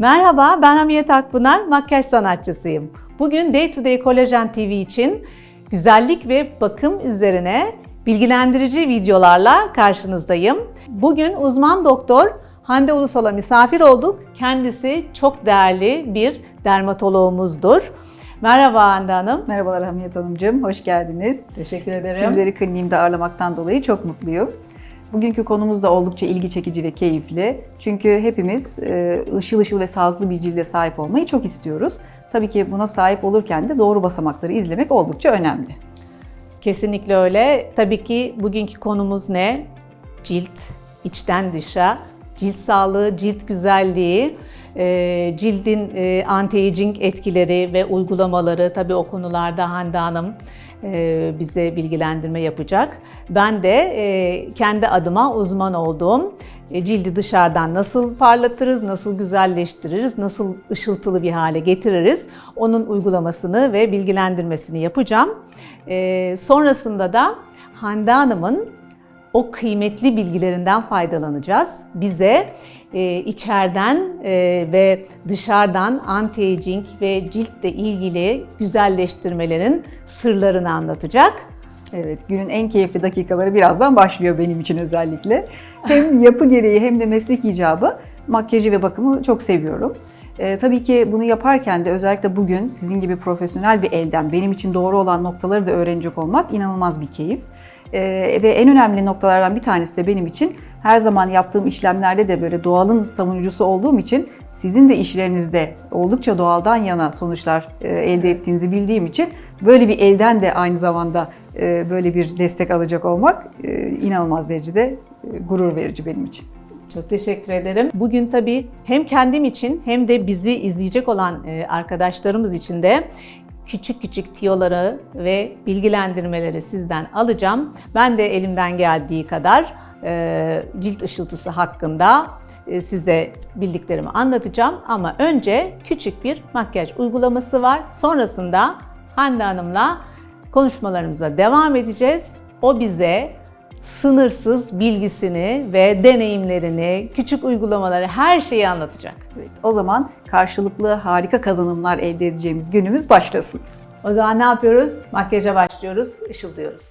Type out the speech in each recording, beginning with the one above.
Merhaba, ben Hamiyet Akpınar, makyaj sanatçısıyım. Bugün Day to Day Collagen TV için güzellik ve bakım üzerine bilgilendirici videolarla karşınızdayım. Bugün uzman doktor Hande Ulusal'a misafir olduk. Kendisi çok değerli bir dermatoloğumuzdur. Merhaba Hande Hanım. Merhabalar Hamiyet Hanımcığım, hoş geldiniz. Teşekkür ederim. Sizleri kliniğimde ağırlamaktan dolayı çok mutluyum. Bugünkü konumuz da oldukça ilgi çekici ve keyifli. Çünkü hepimiz e, ışıl ışıl ve sağlıklı bir cilde sahip olmayı çok istiyoruz. Tabii ki buna sahip olurken de doğru basamakları izlemek oldukça önemli. Kesinlikle öyle. Tabii ki bugünkü konumuz ne? Cilt, içten dışa, cilt sağlığı, cilt güzelliği, cildin e, anti-aging etkileri ve uygulamaları tabii o konularda Hande Hanım e, bize bilgilendirme yapacak. Ben de e, kendi adıma uzman olduğum cildi dışarıdan nasıl parlatırız, nasıl güzelleştiririz, nasıl ışıltılı bir hale getiririz onun uygulamasını ve bilgilendirmesini yapacağım. Sonrasında da Hande Hanım'ın o kıymetli bilgilerinden faydalanacağız. Bize içeriden e, ve dışarıdan anti-aging ve ciltle ilgili güzelleştirmelerin sırlarını anlatacak. Evet, günün en keyifli dakikaları birazdan başlıyor benim için özellikle. Hem yapı gereği hem de meslek icabı makyajı ve bakımı çok seviyorum. Ee, tabii ki bunu yaparken de özellikle bugün sizin gibi profesyonel bir elden benim için doğru olan noktaları da öğrenecek olmak inanılmaz bir keyif. Ee, ve en önemli noktalardan bir tanesi de benim için her zaman yaptığım işlemlerde de böyle doğalın savunucusu olduğum için sizin de işlerinizde oldukça doğaldan yana sonuçlar e, elde ettiğinizi bildiğim için böyle bir elden de aynı zamanda e, böyle bir destek alacak olmak e, inanılmaz derecede gurur verici benim için. Çok teşekkür ederim. Bugün tabii hem kendim için hem de bizi izleyecek olan arkadaşlarımız için de küçük küçük tiyoları ve bilgilendirmeleri sizden alacağım. Ben de elimden geldiği kadar cilt ışıltısı hakkında e, size bildiklerimi anlatacağım. Ama önce küçük bir makyaj uygulaması var. Sonrasında Hande Hanım'la konuşmalarımıza devam edeceğiz. O bize sınırsız bilgisini ve deneyimlerini, küçük uygulamaları, her şeyi anlatacak. Evet, o zaman karşılıklı harika kazanımlar elde edeceğimiz günümüz başlasın. O zaman ne yapıyoruz? Makyaja başlıyoruz, ışıldıyoruz.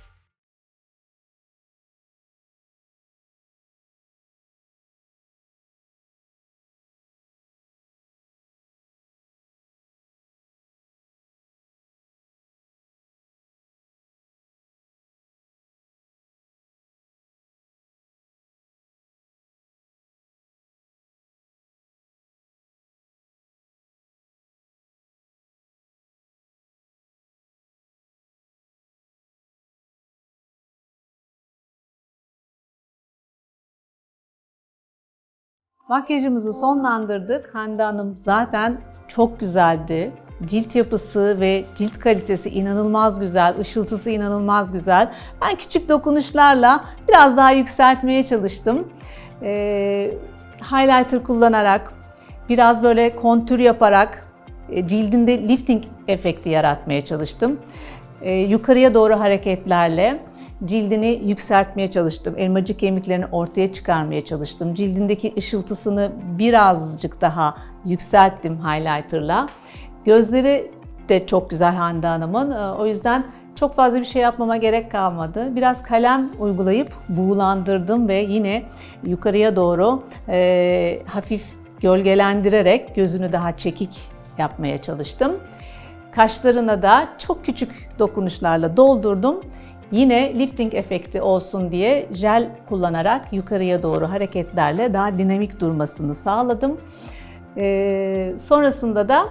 Makyajımızı sonlandırdık. Hande Hanım zaten çok güzeldi. Cilt yapısı ve cilt kalitesi inanılmaz güzel, ışıltısı inanılmaz güzel. Ben küçük dokunuşlarla biraz daha yükseltmeye çalıştım. Ee, highlighter kullanarak, biraz böyle kontür yaparak e, cildinde lifting efekti yaratmaya çalıştım. Ee, yukarıya doğru hareketlerle cildini yükseltmeye çalıştım. Elmacık kemiklerini ortaya çıkarmaya çalıştım. Cildindeki ışıltısını birazcık daha yükselttim highlighter'la. Gözleri de çok güzel Hande Hanım'ın. Ee, O yüzden çok fazla bir şey yapmama gerek kalmadı. Biraz kalem uygulayıp buğulandırdım ve yine yukarıya doğru e, hafif gölgelendirerek gözünü daha çekik yapmaya çalıştım. Kaşlarına da çok küçük dokunuşlarla doldurdum. Yine lifting efekti olsun diye jel kullanarak yukarıya doğru hareketlerle daha dinamik durmasını sağladım. Ee, sonrasında da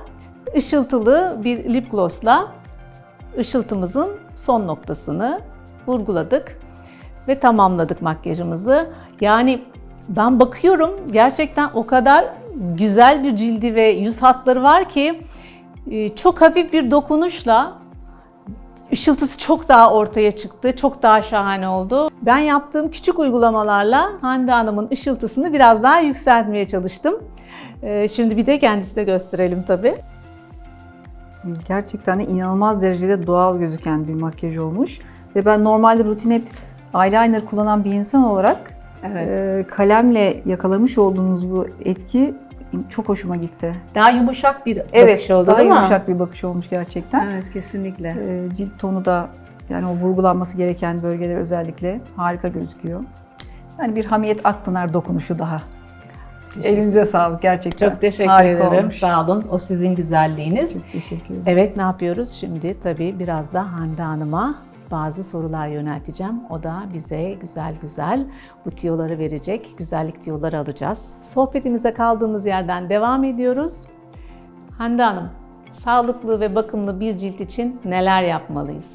ışıltılı bir lip glossla ışıltımızın son noktasını vurguladık ve tamamladık makyajımızı. Yani ben bakıyorum gerçekten o kadar güzel bir cildi ve yüz hatları var ki e, çok hafif bir dokunuşla ışıltısı çok daha ortaya çıktı. Çok daha şahane oldu. Ben yaptığım küçük uygulamalarla Hande Hanım'ın ışıltısını biraz daha yükseltmeye çalıştım. Ee, Şimdi bir de kendisi de gösterelim tabii. Gerçekten de inanılmaz derecede doğal gözüken bir makyaj olmuş. Ve ben normalde rutin hep eyeliner kullanan bir insan olarak Evet. e, kalemle yakalamış olduğunuz bu etki çok hoşuma gitti. Daha yumuşak bir Evet, bakış oldu daha değil mi? yumuşak bir bakış olmuş gerçekten. Evet kesinlikle. Ee, cilt tonu da yani o vurgulanması gereken bölgeler özellikle harika gözüküyor. Yani bir Hamiyet Akpınar dokunuşu daha. Elinize sağlık gerçekten. Çok teşekkür Harika ederim. olmuş. Sağ olun. O sizin güzelliğiniz. Çok teşekkür ederim. Evet ne yapıyoruz şimdi? Tabii biraz da Hande Hanım'a bazı sorular yönelteceğim. O da bize güzel güzel bu tiyoları verecek. Güzellik tiyoları alacağız. Sohbetimize kaldığımız yerden devam ediyoruz. Hande Hanım, sağlıklı ve bakımlı bir cilt için neler yapmalıyız?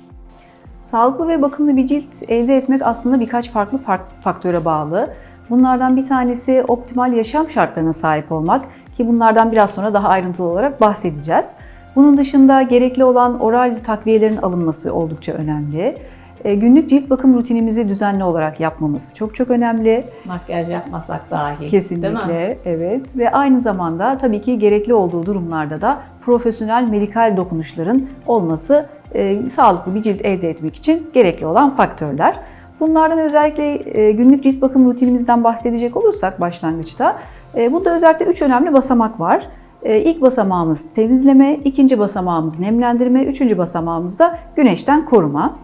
Sağlıklı ve bakımlı bir cilt elde etmek aslında birkaç farklı fark- faktöre bağlı. Bunlardan bir tanesi optimal yaşam şartlarına sahip olmak ki bunlardan biraz sonra daha ayrıntılı olarak bahsedeceğiz. Bunun dışında gerekli olan oral takviyelerin alınması oldukça önemli. E, Günlük cilt bakım rutinimizi düzenli olarak yapmamız çok çok önemli. Makyaj yapmasak dahi. Kesinlikle, evet. Ve aynı zamanda tabii ki gerekli olduğu durumlarda da profesyonel medikal dokunuşların olması e, sağlıklı bir cilt elde etmek için gerekli olan faktörler. Bunlardan özellikle e, günlük cilt bakım rutinimizden bahsedecek olursak başlangıçta, e, bunda özellikle üç önemli basamak var. E, ilk basamağımız temizleme, ikinci basamağımız nemlendirme, üçüncü basamağımız da güneşten koruma.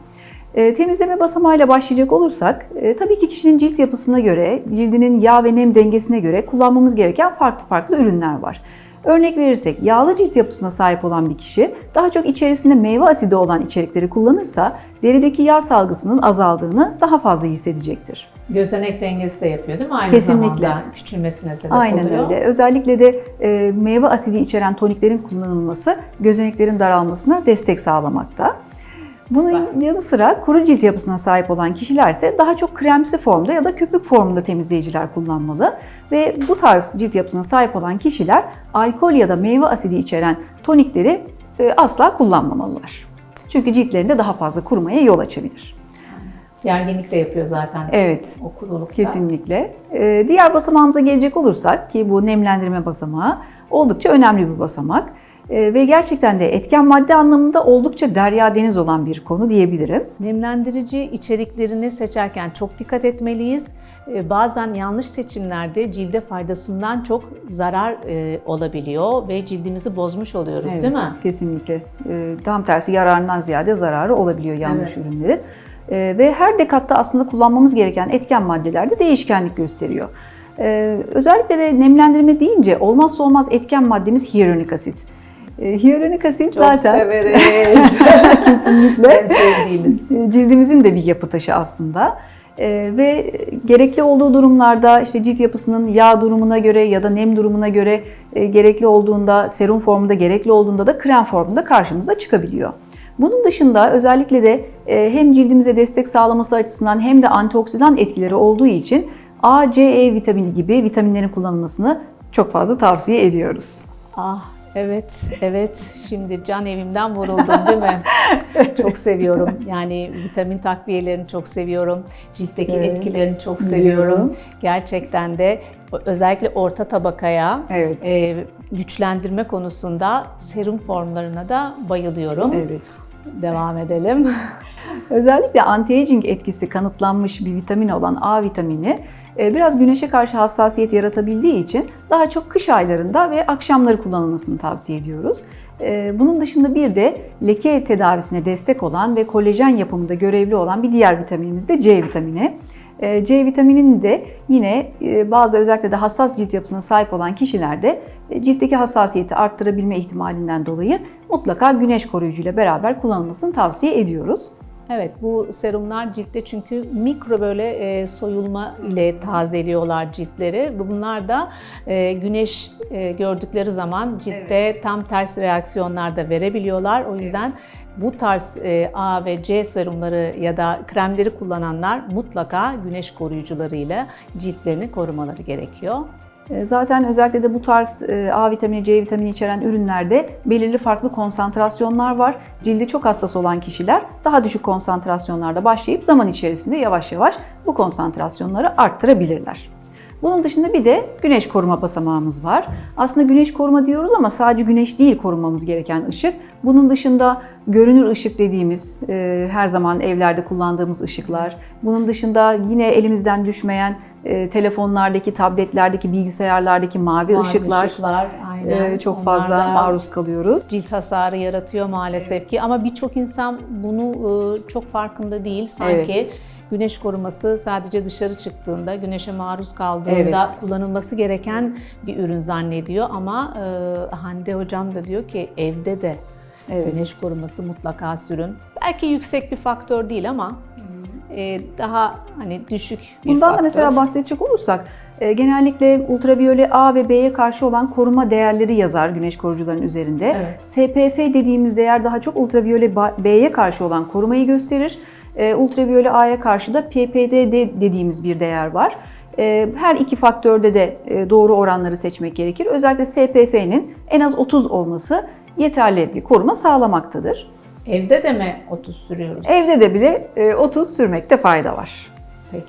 E, temizleme basamağıyla başlayacak olursak, e, tabii ki kişinin cilt yapısına göre, cildinin yağ ve nem dengesine göre kullanmamız gereken farklı farklı ürünler var. Örnek verirsek, yağlı cilt yapısına sahip olan bir kişi daha çok içerisinde meyve asidi olan içerikleri kullanırsa derideki yağ salgısının azaldığını daha fazla hissedecektir. Gözenek dengesi de yapıyor değil mi? Aynı Kesinlikle. zamanda küçülmesine sebep Aynen oluyor. öyle. Özellikle de e, meyve asidi içeren toniklerin kullanılması gözeneklerin daralmasına destek sağlamakta. Bunun yanı sıra kuru cilt yapısına sahip olan kişiler ise daha çok kremsi formda ya da köpük formunda temizleyiciler kullanmalı. Ve bu tarz cilt yapısına sahip olan kişiler alkol ya da meyve asidi içeren tonikleri e, asla kullanmamalılar. Çünkü ciltlerinde daha fazla kurumaya yol açabilir. Gerginlik de yapıyor zaten. Evet. O kurulukta. Kesinlikle. Ee, diğer basamağımıza gelecek olursak ki bu nemlendirme basamağı oldukça önemli bir basamak. Ee, ve gerçekten de etken madde anlamında oldukça derya deniz olan bir konu diyebilirim. Nemlendirici içeriklerini seçerken çok dikkat etmeliyiz. Ee, Bazen yanlış seçimlerde cilde faydasından çok zarar e, olabiliyor ve cildimizi bozmuş oluyoruz değil mi? Kesinlikle. Ee, tam tersi yararından ziyade zararı olabiliyor yanlış Evet. ürünlerin. Ve her dekatta aslında kullanmamız gereken etken maddelerde değişkenlik gösteriyor. Özellikle de nemlendirme deyince olmazsa olmaz etken maddemiz hyaluronik asit. Ee, hyaluronik asit zaten severiz. kesinlikle en sevdiğimiz. E, cildimizin de bir yapı taşı aslında. Ee, ve gerekli olduğu durumlarda işte cilt yapısının yağ durumuna göre ya da nem durumuna göre e, gerekli olduğunda serum formunda gerekli olduğunda da krem formunda karşımıza çıkabiliyor. Bunun dışında özellikle de e, hem cildimize destek sağlaması açısından hem de antioksidan etkileri olduğu için A, C, E vitamini gibi vitaminlerin kullanılmasını çok fazla tavsiye ediyoruz. Ah evet, evet. Şimdi can evimden vuruldum değil mi? çok seviyorum. Yani vitamin takviyelerini çok seviyorum. Ciltteki Evet, etkilerini çok biliyorum. seviyorum. Gerçekten de özellikle orta tabakaya Evet. e, güçlendirme konusunda serum formlarına da bayılıyorum. Evet. Devam edelim. Özellikle anti-aging etkisi kanıtlanmış bir vitamin olan A vitamini biraz güneşe karşı hassasiyet yaratabildiği için daha çok kış aylarında ve akşamları kullanılmasını tavsiye ediyoruz. E, Bunun dışında bir de leke tedavisine destek olan ve kolajen yapımında görevli olan bir diğer vitaminimiz de C vitamini. E, C vitamininin de yine e, bazı özellikle de hassas cilt yapısına sahip olan kişilerde e, ciltteki hassasiyeti arttırabilme ihtimalinden dolayı mutlaka güneş koruyucuyla beraber kullanılmasını tavsiye ediyoruz. Evet bu serumlar ciltte çünkü mikro böyle e, soyulma ile tazeliyorlar ciltleri. Bunlar da e, güneş e, gördükleri zaman ciltte tam ters reaksiyonlar da verebiliyorlar. O yüzden bu tarz e, A ve C serumları ya da kremleri kullananlar mutlaka güneş koruyucularıyla ciltlerini korumaları gerekiyor. E, Zaten özellikle de bu tarz e, A vitamini, C vitamini içeren ürünlerde belirli farklı konsantrasyonlar var. Cildi çok hassas olan kişiler daha düşük konsantrasyonlarda başlayıp zaman içerisinde yavaş yavaş bu konsantrasyonları arttırabilirler. Bunun dışında bir de güneş koruma basamağımız var. Aslında güneş koruma diyoruz ama sadece güneş değil korumamız gereken ışık. Bunun dışında görünür ışık dediğimiz e, her zaman evlerde kullandığımız ışıklar. Bunun dışında yine elimizden düşmeyen e, telefonlardaki, tabletlerdeki, bilgisayarlardaki mavi, Mavi ışıklar, ışıklar, aynen. e, çok Onlar fazla maruz kalıyoruz. cilt hasarı yaratıyor maalesef ki ama birçok insan bunu e, çok farkında değil. Sanki Evet. güneş koruması sadece dışarı çıktığında, güneşe maruz kaldığında Evet. kullanılması gereken bir ürün zannediyor ama e, Hande hocam da diyor ki evde de Evet. güneş koruması mutlaka sürün. Belki yüksek bir faktör değil ama daha hani düşük bir Bundan faktör. da mesela bahsedecek olursak e, genellikle ultraviyole A ve B'ye karşı olan koruma değerleri yazar güneş koruyucuların üzerinde. Evet. SPF dediğimiz değer daha çok ultraviyole B'ye karşı olan korumayı gösterir. E, ultraviyole A'ya karşı da PPD dediğimiz bir değer var. E, Her iki faktörde de e, doğru oranları seçmek gerekir. Özellikle SPF'nin en az 30 olması yeterli bir koruma sağlamaktadır. Evde de mi 30 sürüyoruz? Evde de bile e, 30 sürmekte fayda var. Peki.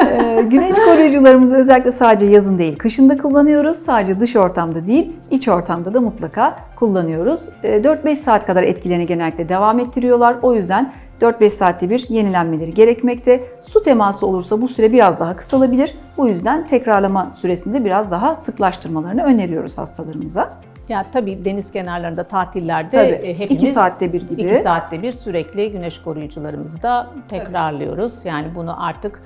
Ee, Güneş koruyucularımızı özellikle sadece yazın değil, kışın da kullanıyoruz. Sadece dış ortamda değil, iç ortamda da mutlaka kullanıyoruz. Ee, 4-5 saat kadar etkilerini genellikle devam ettiriyorlar. O yüzden 4-5 saatte bir yenilenmeleri gerekmekte. Su teması olursa bu süre biraz daha kısalabilir. Bu yüzden tekrarlama süresinde biraz daha sıklaştırmalarını öneriyoruz hastalarımıza. Ya tabii deniz kenarlarında tatillerde Tabii, e, hepimiz iki saatte bir gibi. 2 saatte bir sürekli güneş koruyucularımızı da tekrarlıyoruz. Yani bunu artık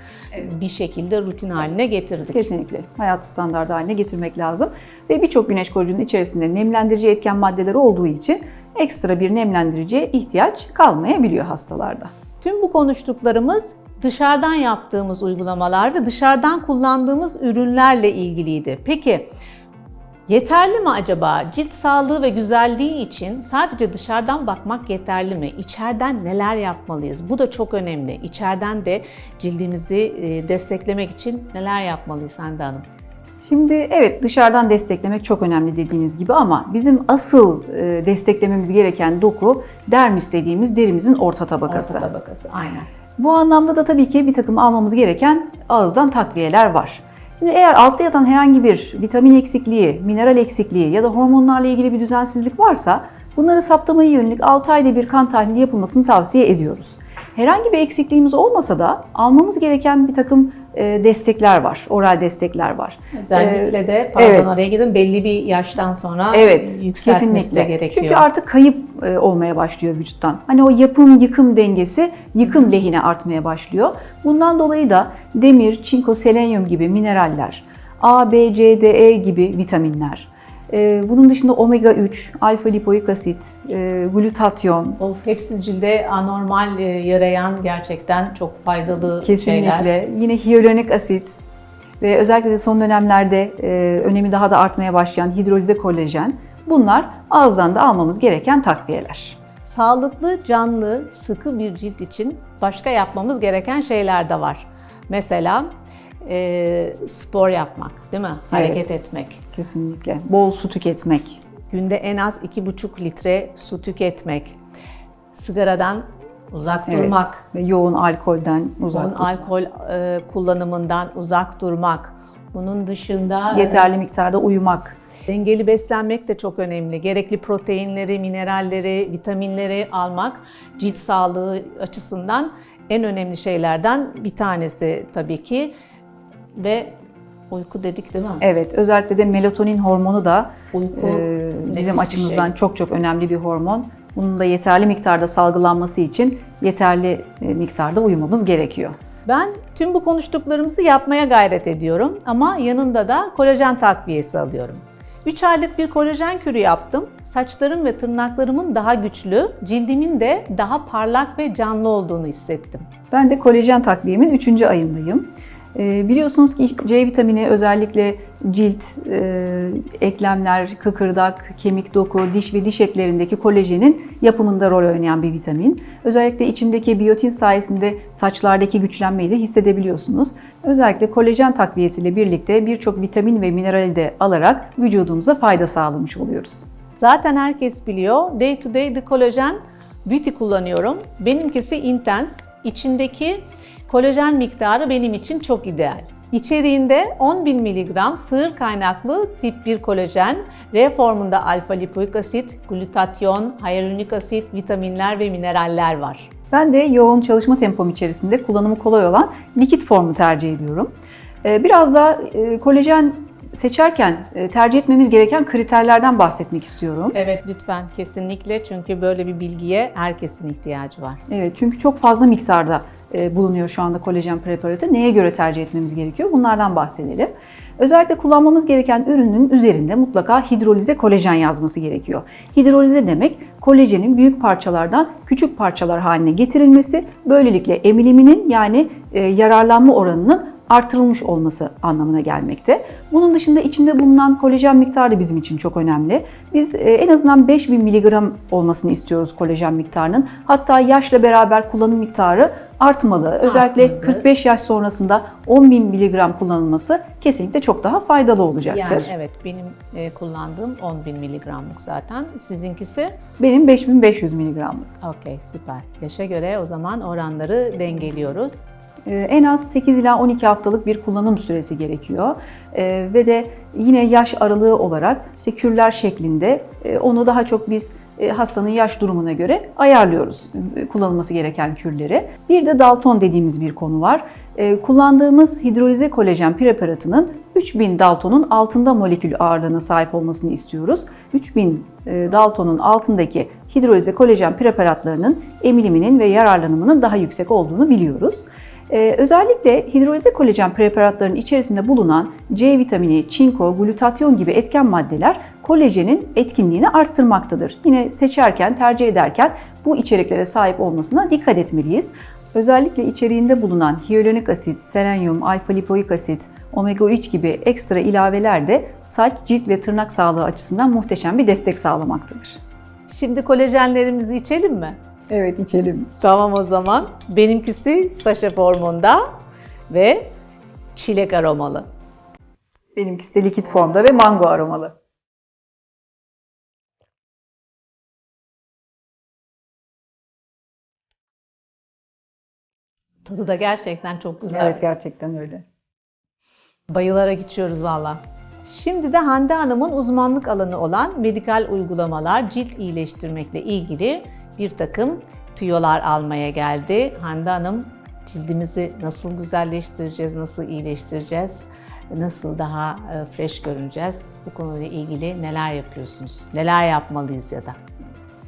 bir şekilde rutin haline getirdik. Kesinlikle. Hayat standardı haline getirmek lazım. Ve birçok güneş koruyucunun içerisinde nemlendirici etken maddeleri olduğu için ekstra bir nemlendiriciye ihtiyaç kalmayabiliyor hastalarda. Tüm bu konuştuklarımız dışarıdan yaptığımız uygulamalar ve dışarıdan kullandığımız ürünlerle ilgiliydi. Peki yeterli mi acaba? Cilt sağlığı ve güzelliği için sadece dışarıdan bakmak yeterli mi? İçeriden neler yapmalıyız? Bu da çok önemli. İçeriden de cildimizi e, desteklemek için neler yapmalıyız Hande Hanım? Şimdi evet dışarıdan desteklemek çok önemli dediğiniz gibi ama bizim asıl e, desteklememiz gereken doku dermis dediğimiz derimizin orta tabakası. Orta tabakası. Aynen. Bu anlamda da tabii ki bir takım almamız gereken ağızdan takviyeler var. Şimdi eğer altta yatan herhangi bir vitamin eksikliği, mineral eksikliği ya da hormonlarla ilgili bir düzensizlik varsa bunları saptamaya yönelik 6 ayda bir kan tahlili yapılmasını tavsiye ediyoruz. Herhangi bir eksikliğimiz olmasa da almamız gereken bir takım e, destekler var, oral destekler var. Özellikle de pardon evet. oraya gidin belli bir yaştan sonra Evet, yükseltmesi kesinlikle. gerekiyor. Çünkü artık kayıp e, olmaya başlıyor vücuttan. Hani o yapım yıkım dengesi yıkım lehine artmaya başlıyor. Bundan dolayı da demir, çinko, selenyum gibi mineraller, A, B, C, D, E gibi vitaminler, e, bunun dışında omega 3, alfa lipoik asit, e, glutatyon, Of, hepsi cilde anormal e, yarayan gerçekten çok faydalı şeyler. Kesinlikle. Yine hyaluronik asit ve özellikle de son dönemlerde e, önemi daha da artmaya başlayan hidrolize kolajen. Bunlar ağızdan da almamız gereken takviyeler. Sağlıklı, canlı, sıkı bir cilt için başka yapmamız gereken şeyler de var. Mesela e, spor yapmak, değil mi? Hareket etmek. Kesinlikle. Bol su tüketmek. Günde en az 2,5 litre su tüketmek. Sigaradan uzak Evet. durmak. Ve yoğun alkolden uzak Yoğun durmak. alkol e, kullanımından uzak durmak. Bunun dışında Yeterli miktarda uyumak. Dengeli beslenmek de çok önemli. Gerekli proteinleri, mineralleri, vitaminleri almak cilt sağlığı açısından en önemli şeylerden bir tanesi tabii ki. Ve uyku dedik değil mi? Evet, özellikle de melatonin hormonu da Uyku e, bizim bir açımızdan şey. çok çok önemli bir hormon. Bunun da yeterli miktarda salgılanması için yeterli e, miktarda uyumamız gerekiyor. Ben tüm bu konuştuklarımızı yapmaya gayret ediyorum ama yanında da kolajen takviyesi alıyorum. 3 aylık bir kolajen kürü yaptım. Saçlarım ve tırnaklarımın daha güçlü, cildimin de daha parlak ve canlı olduğunu hissettim. Ben de kolajen takviyemin 3. ayındayım. Ee, biliyorsunuz ki C vitamini özellikle cilt, e, eklemler, kıkırdak, kemik doku, diş ve diş etlerindeki kolajenin yapımında rol oynayan bir vitamin. Özellikle içindeki biyotin sayesinde saçlardaki güçlenmeyi de hissedebiliyorsunuz. Özellikle kolajen takviyesiyle birlikte birçok vitamin ve minerali de alarak vücudumuza fayda sağlamış oluyoruz. Zaten herkes biliyor. Day to day The Collagen Beauty kullanıyorum. Benimkisi Intense. İçindeki kolajen miktarı benim için çok ideal. İçeriğinde 10.000 mg sığır kaynaklı tip 1 kolajen, R formunda alfa lipoik asit, glutatyon, hyaluronik asit, vitaminler ve mineraller var. Ben de yoğun çalışma tempom içerisinde kullanımı kolay olan likit formu tercih ediyorum. Ee, Biraz da e, kolajen seçerken e, tercih etmemiz gereken kriterlerden bahsetmek istiyorum. Evet lütfen kesinlikle çünkü böyle bir bilgiye herkesin ihtiyacı var. Evet çünkü çok fazla miktarda bulunuyor şu anda kolajen preparatı. Neye göre tercih etmemiz gerekiyor? Bunlardan bahsedelim. Özellikle kullanmamız gereken ürünün üzerinde mutlaka hidrolize kolajen yazması gerekiyor. Hidrolize demek kolajenin büyük parçalardan küçük parçalar haline getirilmesi, böylelikle emiliminin yani e, yararlanma oranının artırılmış olması anlamına gelmekte. Bunun dışında içinde bulunan kolajen miktarı da bizim için çok önemli. Biz e, en azından 5000 mg olmasını istiyoruz kolajen miktarının. Hatta yaşla beraber kullanım miktarı artmalı. Özellikle Artmalı. 45 yaş sonrasında 10.000 mg kullanılması kesinlikle çok daha faydalı olacaktır. Yani evet benim e, kullandığım 10.000 miligramlık zaten. Sizinkisi? Benim 5500 mg'lık. Okey süper. Yaşa göre o zaman oranları dengeliyoruz. Ee, En az 8 ila 12 haftalık bir kullanım süresi gerekiyor. Ee, Ve de yine yaş aralığı olarak işte kürler şeklinde e, onu daha çok biz e, hastanın yaş durumuna göre ayarlıyoruz e, kullanılması gereken kürleri. Bir de Dalton dediğimiz bir konu var. E, Kullandığımız hidrolize kolajen preparatının 3000 Dalton'un altında molekül ağırlığına sahip olmasını istiyoruz. 3000 e, Dalton'un altındaki hidrolize kolajen preparatlarının emiliminin ve yararlanımının daha yüksek olduğunu biliyoruz. Ee, özellikle hidrolize kolajen preparatlarının içerisinde bulunan C vitamini, çinko, glutatyon gibi etken maddeler kolajenin etkinliğini arttırmaktadır. Yine seçerken, tercih ederken bu içeriklere sahip olmasına dikkat etmeliyiz. Özellikle içeriğinde bulunan hyaluronik asit, selenyum, alfa-lipoik asit, omega 3 gibi ekstra ilaveler de saç, cilt ve tırnak sağlığı açısından muhteşem bir destek sağlamaktadır. Şimdi kolajenlerimizi içelim mi? Evet içelim. Tamam o zaman. Benimkisi Saşa formunda ve çilek aromalı. Benimkisi de likit formda ve mango aromalı. Tadı da gerçekten çok güzel. Evet gerçekten öyle. Bayılarak içiyoruz valla. Şimdi de Hande Hanım'ın uzmanlık alanı olan medikal uygulamalar, cilt iyileştirmekle ilgili bir takım tüyolar almaya geldi. Hande Hanım cildimizi nasıl güzelleştireceğiz, nasıl iyileştireceğiz, nasıl daha e, fresh görüneceğiz? Bu konuyla ilgili neler yapıyorsunuz? Neler yapmalıyız ya da?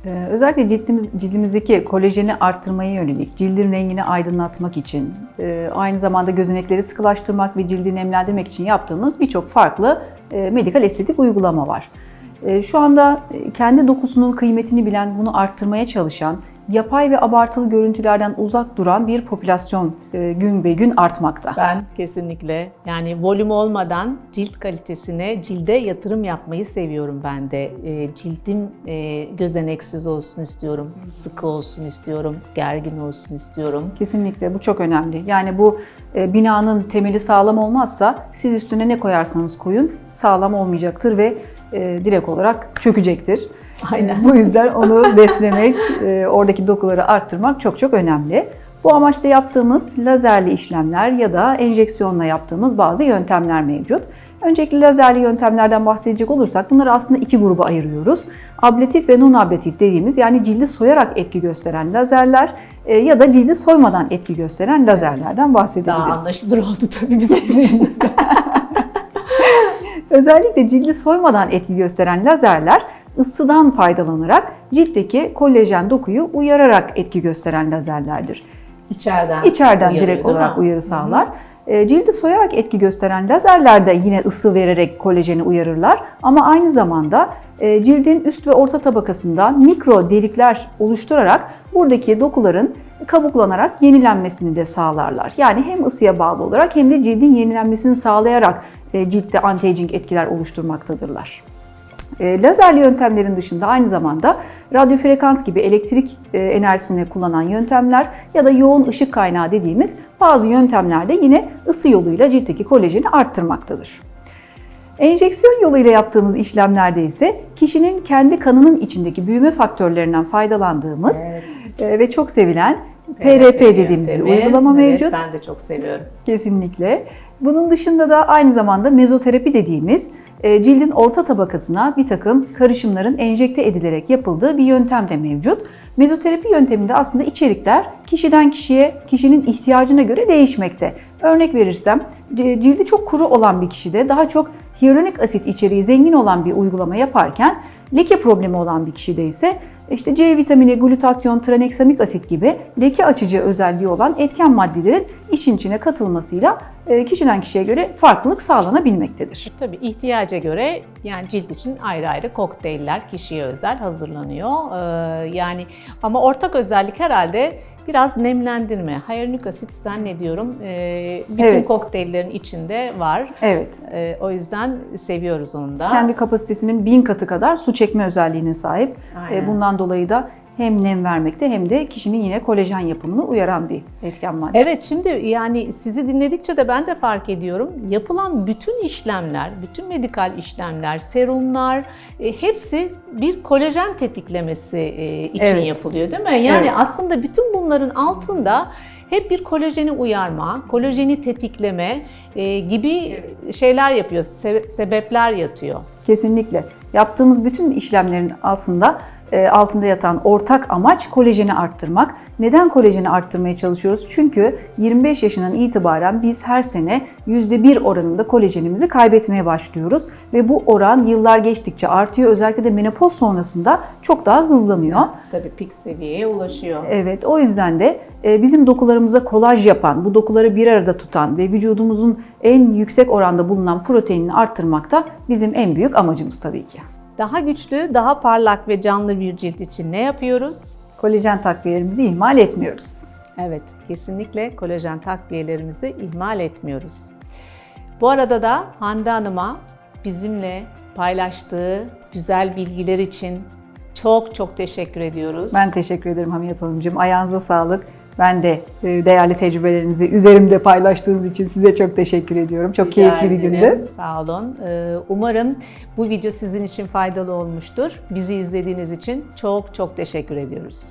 Ee, özellikle cildimiz, cildimizdeki kolajeni arttırmaya yönelik, cildin rengini aydınlatmak için, e, aynı zamanda gözenekleri sıkılaştırmak ve cildi nemlendirmek için yaptığımız birçok farklı e, medikal estetik uygulama var. E, Şu anda e, kendi dokusunun kıymetini bilen, bunu arttırmaya çalışan, yapay ve abartılı görüntülerden uzak duran bir popülasyon e, gün be gün artmakta. Ben kesinlikle yani volüm olmadan cilt kalitesine, cilde yatırım yapmayı seviyorum ben de. E, cildim e, gözeneksiz olsun istiyorum, sıkı olsun istiyorum, gergin olsun istiyorum. Kesinlikle bu çok önemli. Yani bu binanın temeli sağlam olmazsa siz üstüne ne koyarsanız koyun sağlam olmayacaktır ve e, direkt olarak çökecektir. Aynen. Bu yüzden onu beslemek, e, oradaki dokuları arttırmak çok çok önemli. Bu amaçla yaptığımız lazerli işlemler ya da enjeksiyonla yaptığımız bazı yöntemler mevcut. Öncelikle lazerli yöntemlerden bahsedecek olursak bunları aslında iki gruba ayırıyoruz. Ablatif ve non-ablatif dediğimiz yani cildi soyarak etki gösteren lazerler e, ya da cildi soymadan etki gösteren lazerlerden bahsedebiliriz. Daha anlaşılır oldu tabii bizim için. Özellikle cildi soymadan etki gösteren lazerler ısıdan faydalanarak ciltteki kolajen dokuyu uyararak etki gösteren lazerlerdir. İçeriden. İçeriden uyarıyor, direkt olarak mi? uyarı sağlar. E, Cildi soyarak etki gösteren lazerler de yine ısı vererek kolajeni uyarırlar. Ama aynı zamanda e, cildin üst ve orta tabakasında mikro delikler oluşturarak buradaki dokuların kabuklanarak yenilenmesini de sağlarlar. Yani hem ısıya bağlı olarak hem de cildin yenilenmesini sağlayarak e, ciltte anti-aging etkiler oluşturmaktadırlar. E, lazerli yöntemlerin dışında aynı zamanda radyo frekans gibi elektrik e, enerjisini kullanan yöntemler ya da yoğun ışık kaynağı dediğimiz bazı yöntemlerde yine ısı yoluyla ciltteki kolajeni arttırmaktadır. Enjeksiyon yoluyla yaptığımız işlemlerde ise kişinin kendi kanının içindeki büyüme faktörlerinden faydalandığımız e, ve çok sevilen PRP dediğimiz bir uygulama Evet, mevcut. ben de çok seviyorum. Kesinlikle. Bunun dışında da aynı zamanda mezoterapi dediğimiz e, cildin orta tabakasına bir takım karışımların enjekte edilerek yapıldığı bir yöntem de mevcut. Mezoterapi yönteminde aslında içerikler kişiden kişiye, kişinin ihtiyacına göre değişmekte. Örnek verirsem cildi çok kuru olan bir kişide daha çok hyaluronik asit içeriği zengin olan bir uygulama yaparken leke problemi olan bir kişide ise işte C vitamini, glutatyon, traneksamik asit gibi leke açıcı özelliği olan etken maddelerin işin içine katılmasıyla e, kişiden kişiye göre farklılık sağlanabilmektedir. Tabii ihtiyaca göre yani cilt için ayrı ayrı kokteyller kişiye özel hazırlanıyor. Ee, yani ama ortak özellik herhalde biraz nemlendirme. Hyaluronik asit zannediyorum e, bütün Evet. kokteyllerin içinde var. Evet. E, o yüzden seviyoruz onu da. Kendi kapasitesinin bin katı kadar su çekme özelliğine sahip. Aynen. E, Bundan dolayı da hem nem vermekte hem de kişinin yine kolajen yapımını uyaran bir etken madde. Evet şimdi yani sizi dinledikçe de ben de fark ediyorum. Yapılan bütün işlemler, bütün medikal işlemler, serumlar e, hepsi bir kolajen tetiklemesi e, için Evet. yapılıyor değil mi? Yani Evet. aslında bütün bunların altında hep bir kolajeni uyarma, kolajeni tetikleme e, gibi şeyler yapıyor, se- sebepler yatıyor. Kesinlikle. Yaptığımız bütün işlemlerin aslında altında yatan ortak amaç kolajeni arttırmak. Neden kolajeni arttırmaya çalışıyoruz? Çünkü 25 yaşından itibaren biz her sene %1 oranında kolajenimizi kaybetmeye başlıyoruz. Ve bu oran yıllar geçtikçe artıyor. Özellikle de menopoz sonrasında çok daha hızlanıyor. Tabii pik seviyeye ulaşıyor. Evet, o yüzden de e, bizim dokularımıza kolaj yapan, bu dokuları bir arada tutan ve vücudumuzun en yüksek oranda bulunan proteinini arttırmak da bizim en büyük amacımız tabii ki. Daha güçlü, daha parlak ve canlı bir cilt için ne yapıyoruz? Kolajen takviyelerimizi ihmal etmiyoruz. Evet, kesinlikle kolajen takviyelerimizi ihmal etmiyoruz. Bu arada da Hande Hanım'a bizimle paylaştığı güzel bilgiler için çok çok teşekkür ediyoruz. Ben teşekkür ederim Hamiyet Hanımcığım. Ayağınıza sağlık. Ben de e, değerli tecrübelerinizi üzerimde paylaştığınız için size çok teşekkür ediyorum. Çok Rica keyifli bir ederim. gündü. Sağ olun. Ee, Umarım bu video sizin için faydalı olmuştur. Bizi izlediğiniz için çok çok teşekkür ediyoruz.